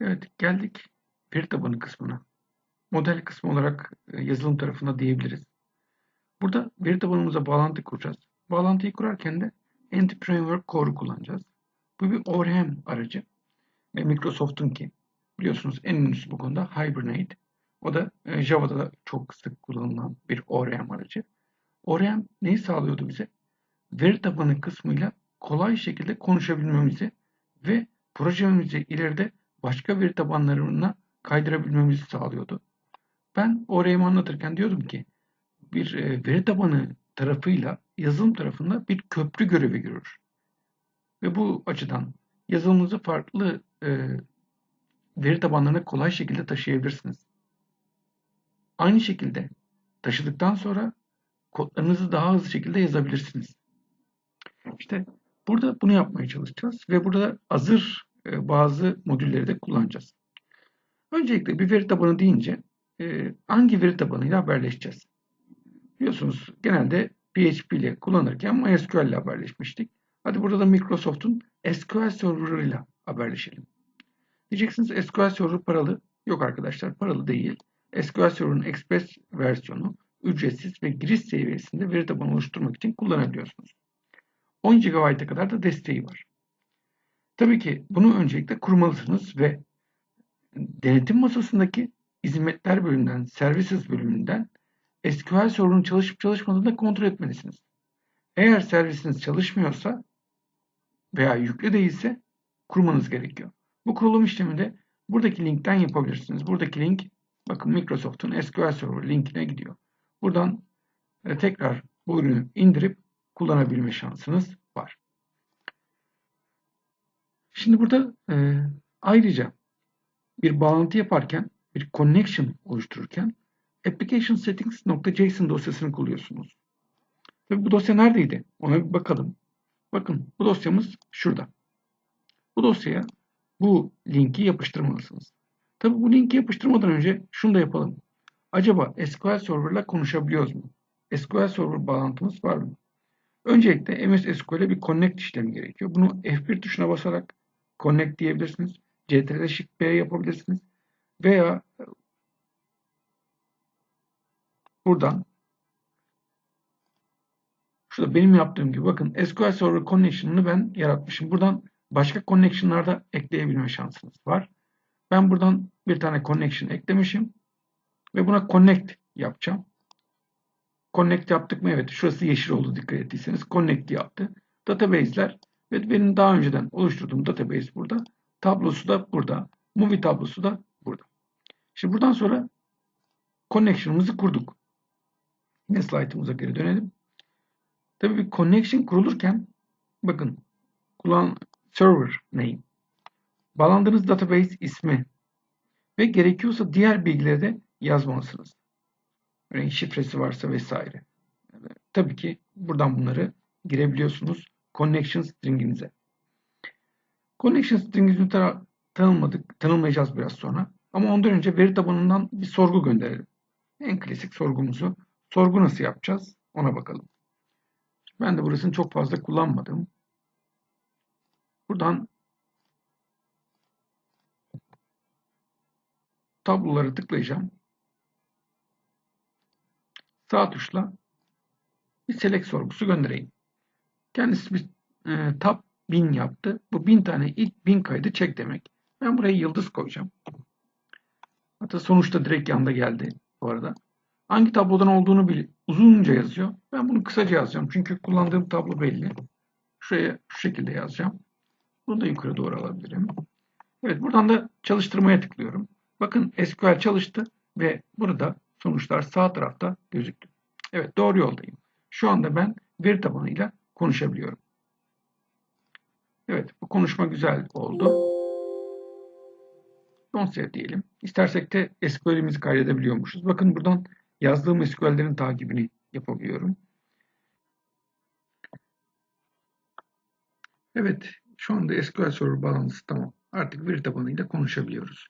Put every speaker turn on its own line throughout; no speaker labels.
Evet, geldik veri tabanı kısmına. Model kısmı olarak e, yazılım tarafında diyebiliriz. Burada veri tabanımıza bağlantı kuracağız. Bağlantıyı kurarken de Entity Framework Core'u kullanacağız. Bu bir ORM aracı. E, Microsoft'un ki biliyorsunuz en ünlüsü bu konuda Hibernate. O da e, Java'da da çok sık kullanılan bir ORM aracı. ORM neyi sağlıyordu bize? Veri tabanı kısmıyla kolay şekilde konuşabilmemizi ve projemizi ileride başka veri tabanlarına kaydırabilmemizi sağlıyordu. Ben orayı anlatırken diyordum ki bir e, veri tabanı tarafıyla yazılım tarafında bir köprü görevi görür. Ve bu açıdan yazılımınızı farklı e, veri tabanlarına kolay şekilde taşıyabilirsiniz. Aynı şekilde taşıdıktan sonra kodlarınızı daha hızlı şekilde yazabilirsiniz. İşte burada bunu yapmaya çalışacağız ve burada hazır bazı modülleri de kullanacağız. Öncelikle bir veri tabanı deyince e, hangi veri tabanıyla haberleşeceğiz? Biliyorsunuz genelde PHP ile kullanırken MySQL ile haberleşmiştik. Hadi burada da Microsoft'un SQL Server ile haberleşelim. Diyeceksiniz SQL Server paralı. Yok arkadaşlar paralı değil. SQL Server'ın Express versiyonu ücretsiz ve giriş seviyesinde veri tabanı oluşturmak için kullanabiliyorsunuz. 10 GB'a kadar da desteği var. Tabii ki bunu öncelikle kurmalısınız ve denetim masasındaki hizmetler bölümünden, services bölümünden SQL sorunun çalışıp çalışmadığını da kontrol etmelisiniz. Eğer servisiniz çalışmıyorsa veya yüklü değilse kurmanız gerekiyor. Bu kurulum işleminde buradaki linkten yapabilirsiniz. Buradaki link bakın Microsoft'un SQL Server linkine gidiyor. Buradan e, tekrar bu ürünü indirip kullanabilme şansınız var. Şimdi burada e, ayrıca bir bağlantı yaparken, bir connection oluştururken application settings.json dosyasını kuruyorsunuz. Tabii bu dosya neredeydi? Ona bir bakalım. Bakın bu dosyamız şurada. Bu dosyaya bu linki yapıştırmalısınız. Tabii bu linki yapıştırmadan önce şunu da yapalım. Acaba SQL Server ile konuşabiliyoruz mu? SQL Server bağlantımız var mı? Öncelikle MS SQL'e bir connect işlemi gerekiyor. Bunu F1 tuşuna basarak connect diyebilirsiniz. CTRL Shift B yapabilirsiniz. Veya buradan şurada benim yaptığım gibi bakın SQL Server Connection'ını ben yaratmışım. Buradan başka connection'larda ekleyebilme şansınız var. Ben buradan bir tane connection eklemişim ve buna connect yapacağım. Connect yaptık mı? Evet. Şurası yeşil oldu dikkat ettiyseniz. Connect yaptı. Database'ler ve benim daha önceden oluşturduğum database burada. Tablosu da burada. Movie tablosu da burada. Şimdi buradan sonra connection'ımızı kurduk. Yine slide'ımıza geri dönelim. Tabii bir connection kurulurken bakın kullan server name bağlandığınız database ismi ve gerekiyorsa diğer bilgileri de yazmalısınız. Örneğin şifresi varsa vesaire. Tabii ki buradan bunları girebiliyorsunuz connection string'inize. Connection string'imizi tanımladık, tanımlayacağız biraz sonra. Ama ondan önce veri tabanından bir sorgu gönderelim. En klasik sorgumuzu. Sorgu nasıl yapacağız? Ona bakalım. Ben de burasını çok fazla kullanmadım. Buradan tabloları tıklayacağım. Sağ tuşla bir select sorgusu göndereyim. Kendisi bir e, tab 1000 yaptı. Bu 1000 tane ilk 1000 kaydı çek demek. Ben buraya yıldız koyacağım. Hatta sonuçta direkt yanında geldi bu arada. Hangi tablodan olduğunu bil uzunca yazıyor. Ben bunu kısaca yazacağım. Çünkü kullandığım tablo belli. Şuraya şu şekilde yazacağım. Bunu da yukarı doğru alabilirim. Evet buradan da çalıştırmaya tıklıyorum. Bakın SQL çalıştı ve burada sonuçlar sağ tarafta gözüktü. Evet doğru yoldayım. Şu anda ben veri tabanıyla konuşabiliyorum. Evet bu konuşma güzel oldu. Don't diyelim. İstersek de SQL'imizi kaydedebiliyormuşuz. Bakın buradan yazdığım SQL'lerin takibini yapabiliyorum. Evet şu anda SQL Server bağlantısı tamam. Artık veri tabanıyla konuşabiliyoruz.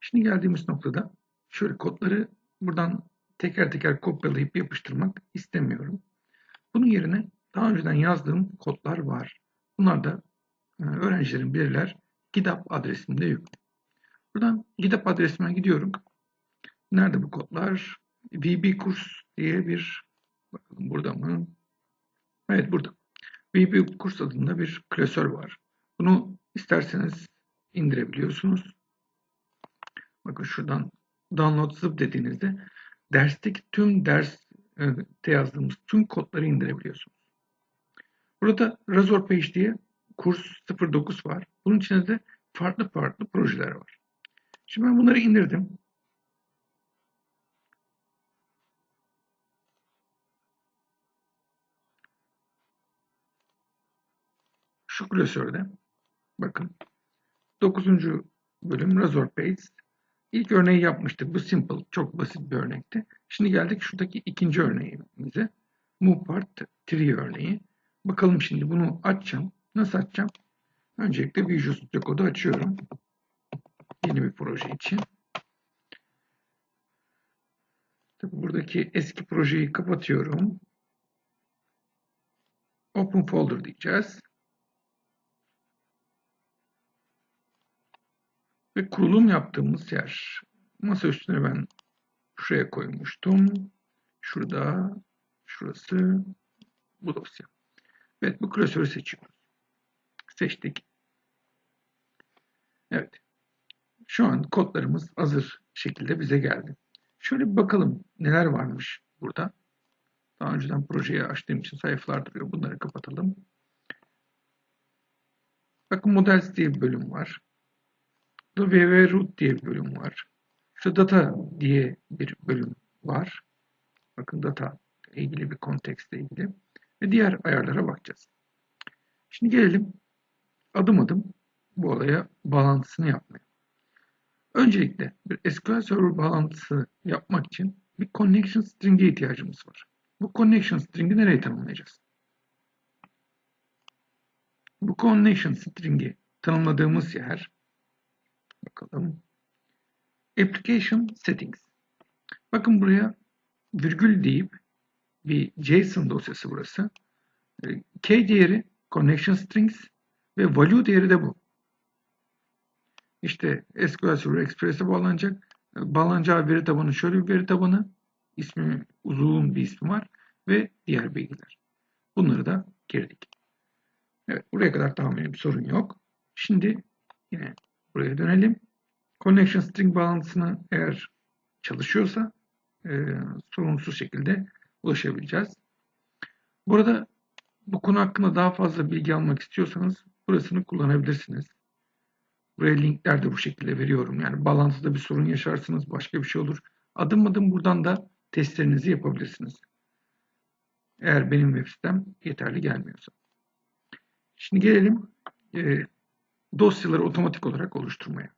Şimdi geldiğimiz noktada şöyle kodları buradan teker teker kopyalayıp yapıştırmak istemiyorum. Bunun yerine daha önceden yazdığım kodlar var. Bunlar da e, öğrencilerin bilirler GitHub adresinde yüklü. Buradan GitHub adresime gidiyorum. Nerede bu kodlar? VB kurs diye bir bakalım burada mı? Evet burada. VB kurs adında bir klasör var. Bunu isterseniz indirebiliyorsunuz. Bakın şuradan download zip dediğinizde dersteki tüm derste yazdığımız tüm kodları indirebiliyorsunuz. Burada Razor Page diye kurs 09 var. Bunun içinde de farklı farklı projeler var. Şimdi ben bunları indirdim. Şu klasörde bakın 9. bölüm Razor Page İlk örneği yapmıştık. Bu simple, çok basit bir örnekti. Şimdi geldik şuradaki ikinci örneğimize. Move part 3 örneği. Bakalım şimdi bunu açacağım. Nasıl açacağım? Öncelikle Visual Studio Code'u açıyorum. Yeni bir proje için. Tabii buradaki eski projeyi kapatıyorum. Open Folder diyeceğiz. Ve kurulum yaptığımız yer. Masa üstüne ben şuraya koymuştum. Şurada, şurası, bu dosya. Evet, bu klasörü seçiyoruz. Seçtik. Evet. Şu an kodlarımız hazır şekilde bize geldi. Şöyle bir bakalım neler varmış burada. Daha önceden projeyi açtığım için sayfalar duruyor. Bunları kapatalım. Bakın Models diye bir bölüm var. Burada VV Root diye bir bölüm var. Şu Data diye bir bölüm var. Bakın data ilgili bir kontekstle ilgili. Ve diğer ayarlara bakacağız. Şimdi gelelim adım adım bu olaya bağlantısını yapmaya. Öncelikle bir SQL Server bağlantısı yapmak için bir connection string'e ihtiyacımız var. Bu connection string'i nereye tanımlayacağız? Bu connection string'i tanımladığımız yer bakalım application settings. Bakın buraya virgül deyip bir JSON dosyası burası. K değeri connection strings ve value değeri de bu. İşte SQL Server Express'e bağlanacak. Bağlanacağı veri tabanı şöyle bir veri tabanı. İsmi uzun bir ismi var. Ve diğer bilgiler. Bunları da girdik. Evet buraya kadar tamamen bir sorun yok. Şimdi yine buraya dönelim. Connection string bağlantısına eğer çalışıyorsa e, sorunsuz şekilde ulaşabileceğiz. Burada bu konu hakkında daha fazla bilgi almak istiyorsanız burasını kullanabilirsiniz. Buraya linkler de bu şekilde veriyorum. Yani bağlantıda bir sorun yaşarsınız, başka bir şey olur. Adım adım buradan da testlerinizi yapabilirsiniz. Eğer benim web sitem yeterli gelmiyorsa. Şimdi gelelim e, dosyaları otomatik olarak oluşturmaya.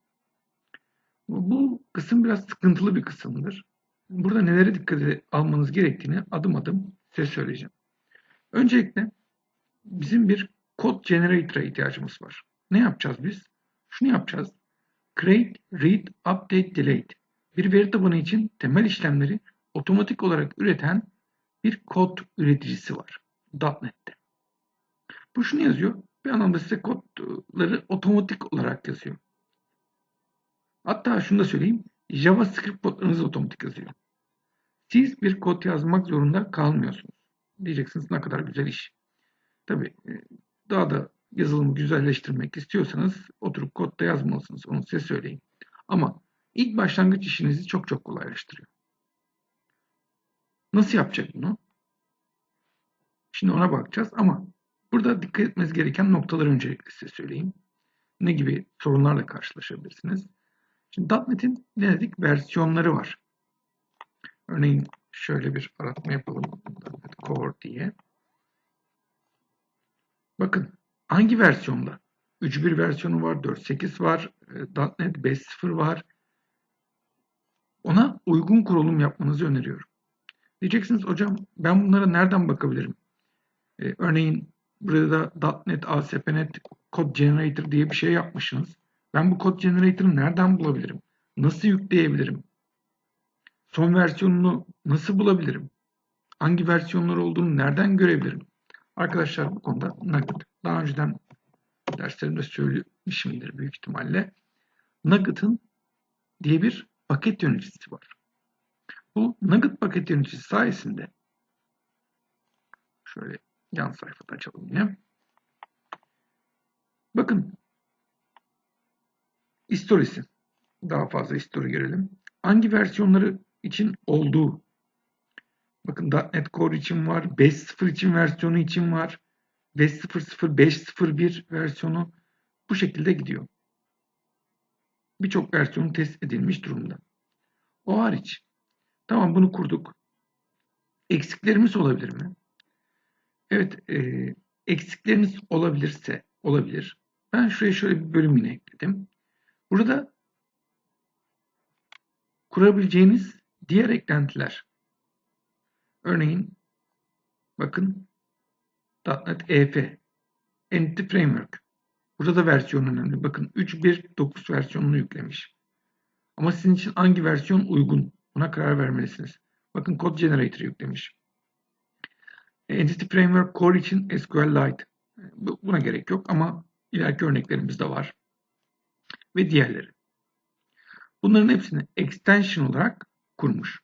Bu kısım biraz sıkıntılı bir kısımdır. Burada nelere dikkat almanız gerektiğini adım adım size söyleyeceğim. Öncelikle bizim bir kod generator'a ihtiyacımız var. Ne yapacağız biz? Şunu yapacağız. Create, read, update, delete. Bir veri tabanı için temel işlemleri otomatik olarak üreten bir kod üreticisi var. .NET'te. Bu şunu yazıyor. Bir anlamda size kodları otomatik olarak yazıyor. Hatta şunu da söyleyeyim. JavaScript kodlarınız otomatik yazıyor. Siz bir kod yazmak zorunda kalmıyorsunuz. Diyeceksiniz ne kadar güzel iş. Tabii e, daha da yazılımı güzelleştirmek istiyorsanız oturup kodda yazmalısınız. Onu size söyleyeyim. Ama ilk başlangıç işinizi çok çok kolaylaştırıyor. Nasıl yapacak bunu? Şimdi ona bakacağız ama burada dikkat etmeniz gereken noktaları öncelikle size söyleyeyim. Ne gibi sorunlarla karşılaşabilirsiniz? Şimdi .NET'in ne dedik? Versiyonları var. Örneğin şöyle bir aratma yapalım. .NET Core diye. Bakın hangi versiyonda? 3.1 versiyonu var, 4.8 var, .NET 5.0 var. Ona uygun kurulum yapmanızı öneriyorum. Diyeceksiniz hocam ben bunlara nereden bakabilirim? Ee, örneğin burada .NET, ASP.NET Code Generator diye bir şey yapmışsınız. Ben bu Code Generator'ı nereden bulabilirim? Nasıl yükleyebilirim? Son versiyonunu nasıl bulabilirim? Hangi versiyonlar olduğunu nereden görebilirim? Arkadaşlar bu konuda Nugget. Daha önceden derslerimde söylemişimdir büyük ihtimalle. Nugget'ın diye bir paket yöneticisi var. Bu Nugget paket yöneticisi sayesinde şöyle yan sayfada açalım yine. Bakın historisi. Daha fazla histori görelim. Hangi versiyonları için olduğu. Bakın .NET Core için var. 5.0 için versiyonu için var. 5.0.0, 5.01 versiyonu bu şekilde gidiyor. Birçok versiyonu test edilmiş durumda. O hariç. Tamam bunu kurduk. Eksiklerimiz olabilir mi? Evet, e, eksikleriniz olabilirse olabilir. Ben şuraya şöyle bir bölüm yine ekledim. Burada kurabileceğiniz diğer eklentiler. Örneğin bakın .NET EF Entity Framework. Burada da versiyon önemli. Bakın 3.1.9 versiyonunu yüklemiş. Ama sizin için hangi versiyon uygun? Buna karar vermelisiniz. Bakın Code Generator yüklemiş. Entity Framework Core için SQLite. Buna gerek yok ama ileriki örneklerimiz de var. Ve diğerleri. Bunların hepsini extension olarak kurmuş.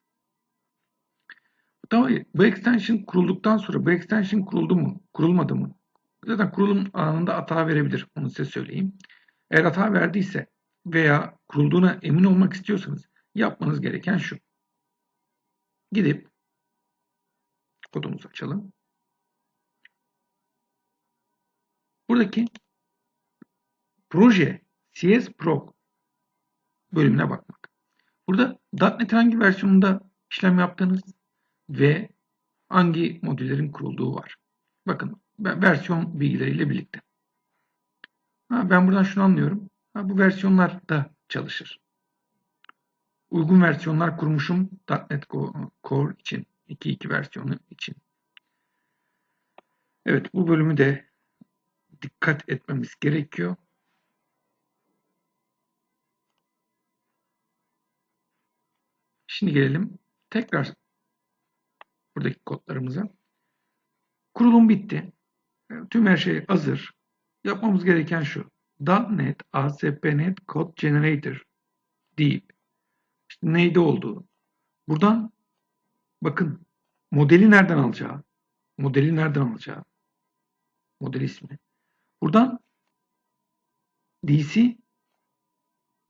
Tamam, bu extension kurulduktan sonra bu extension kuruldu mu, kurulmadı mı? Zaten kurulum anında hata verebilir. Onu size söyleyeyim. Eğer hata verdiyse veya kurulduğuna emin olmak istiyorsanız yapmanız gereken şu. Gidip kodumuzu açalım. Buradaki proje CS Pro bölümüne bakmak. Burada .NET hangi versiyonunda işlem yaptığınız ve hangi modüllerin kurulduğu var. Bakın versiyon bilgileriyle birlikte. Ha, ben buradan şunu anlıyorum. Ha, bu versiyonlar da çalışır. Uygun versiyonlar kurmuşum .NET Core için. 2.2 versiyonu için. Evet bu bölümü de dikkat etmemiz gerekiyor. Şimdi gelelim tekrar buradaki kodlarımıza. Kurulum bitti. Tüm her şey hazır. Yapmamız gereken şu. .NET ASP.NET Code Generator deyip işte neyde olduğu. Buradan bakın modeli nereden alacağı, modeli nereden alacağı, model ismi. Buradan DC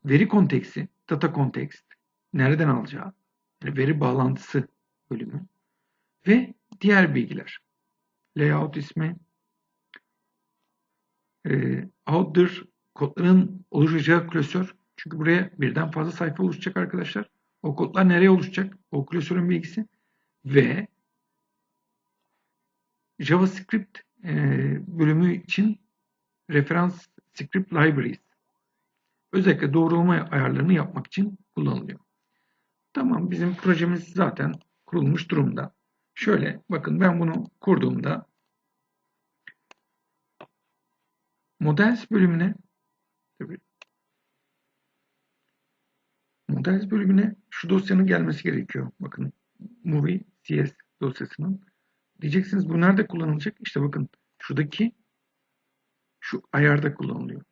veri konteksi, data context nereden alacağı, veri bağlantısı bölümü ve diğer bilgiler. Layout ismi, e, outdoor kodların oluşacağı klasör. Çünkü buraya birden fazla sayfa oluşacak arkadaşlar. O kodlar nereye oluşacak? O klasörün bilgisi ve JavaScript e, bölümü için referans script libraries özellikle doğrulama ayarlarını yapmak için kullanılıyor. Tamam bizim projemiz zaten kurulmuş durumda. Şöyle bakın ben bunu kurduğumda Models bölümüne Models bölümüne şu dosyanın gelmesi gerekiyor. Bakın movie cs dosyasının. Diyeceksiniz bu nerede kullanılacak? İşte bakın şuradaki şu ayarda kullanılıyor.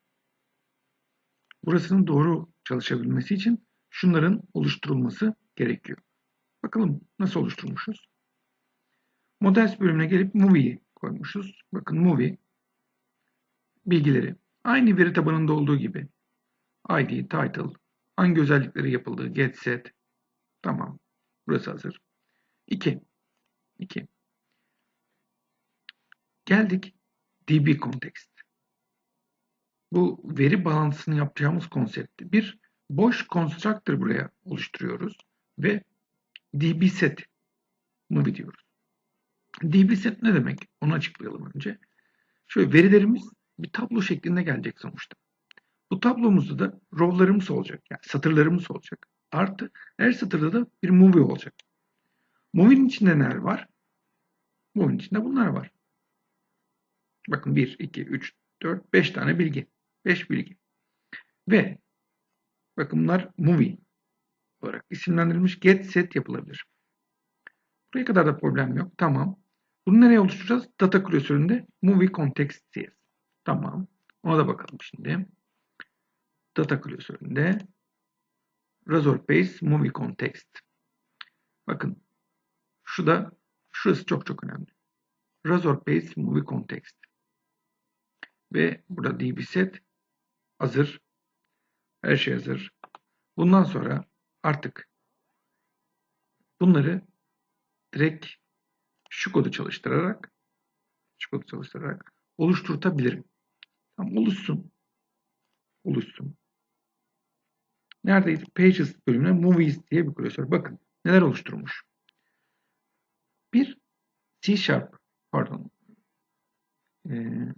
Burasının doğru çalışabilmesi için şunların oluşturulması gerekiyor. Bakalım nasıl oluşturmuşuz. Models bölümüne gelip Movie'yi koymuşuz. Bakın Movie bilgileri. Aynı veri tabanında olduğu gibi. ID, title, hangi özellikleri yapıldığı, get, set. Tamam. Burası hazır. 2. 2. Geldik DB context. Bu veri bağlantısını yapacağımız konsepti. Bir boş constructor buraya oluşturuyoruz ve DB set bunu diyoruz. DB set ne demek? Onu açıklayalım önce. Şöyle verilerimiz bir tablo şeklinde gelecek sonuçta. Bu tablomuzda da row'larımız olacak. Yani satırlarımız olacak. Artı her satırda da bir movie olacak. Movie'nin içinde neler var? Movie'nin içinde bunlar var. Bakın 1, 2, 3, 4, 5 tane bilgi. 5 bilgi. Ve bakın bunlar movie olarak isimlendirilmiş get set yapılabilir. Buraya kadar da problem yok. Tamam. Bunu nereye oluşturacağız? Data klasöründe movie context CS. Tamam. Ona da bakalım şimdi. Data klasöründe Razor Base Movie Context. Bakın şu da şurası çok çok önemli. Razor Base Movie Context. Ve burada DB set hazır. Her şey hazır. Bundan sonra artık bunları direkt şu kodu çalıştırarak şu kodu çalıştırarak oluşturtabilirim. Tamam, oluşsun. Oluşsun. Neredeydi? Pages bölümüne Movies diye bir klasör. Bakın neler oluşturmuş. Bir C Sharp pardon ee,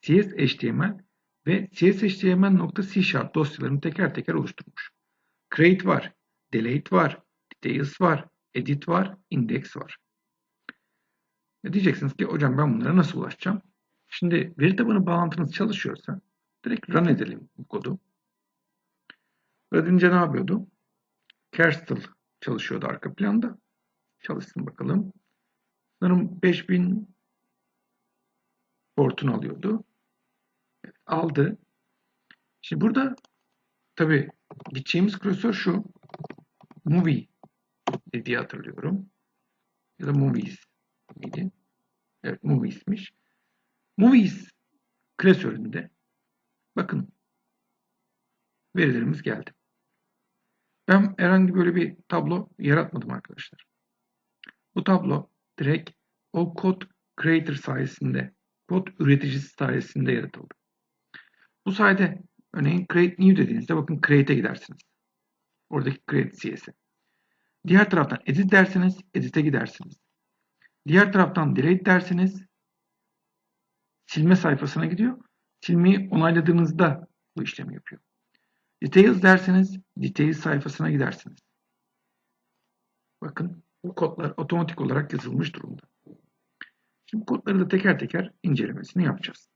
CS HTML ve CS HTML.C Sharp dosyalarını teker teker oluşturmuş. Create var, delete var, details var, edit var, index var. E diyeceksiniz ki hocam ben bunlara nasıl ulaşacağım? Şimdi veri tabanı bağlantınız çalışıyorsa direkt run edelim bu kodu. Radince ne yapıyordu? Kerstal çalışıyordu arka planda. Çalışsın bakalım. Sanırım 5000 portunu alıyordu. Aldı. Şimdi burada tabi gideceğimiz klasör şu. Movie diye hatırlıyorum. Ya da Movies miydi? Evet Movies'miş. Movies klasöründe bakın verilerimiz geldi. Ben herhangi böyle bir tablo yaratmadım arkadaşlar. Bu tablo direkt o kod creator sayesinde, kod üreticisi sayesinde yaratıldı. Bu sayede örneğin create new dediğinizde bakın create'e gidersiniz. Oradaki create CS'e. Diğer taraftan edit derseniz edit'e gidersiniz. Diğer taraftan delete derseniz silme sayfasına gidiyor. Silmeyi onayladığınızda bu işlemi yapıyor. Details derseniz details sayfasına gidersiniz. Bakın bu kodlar otomatik olarak yazılmış durumda. Şimdi kodları da teker teker incelemesini yapacağız.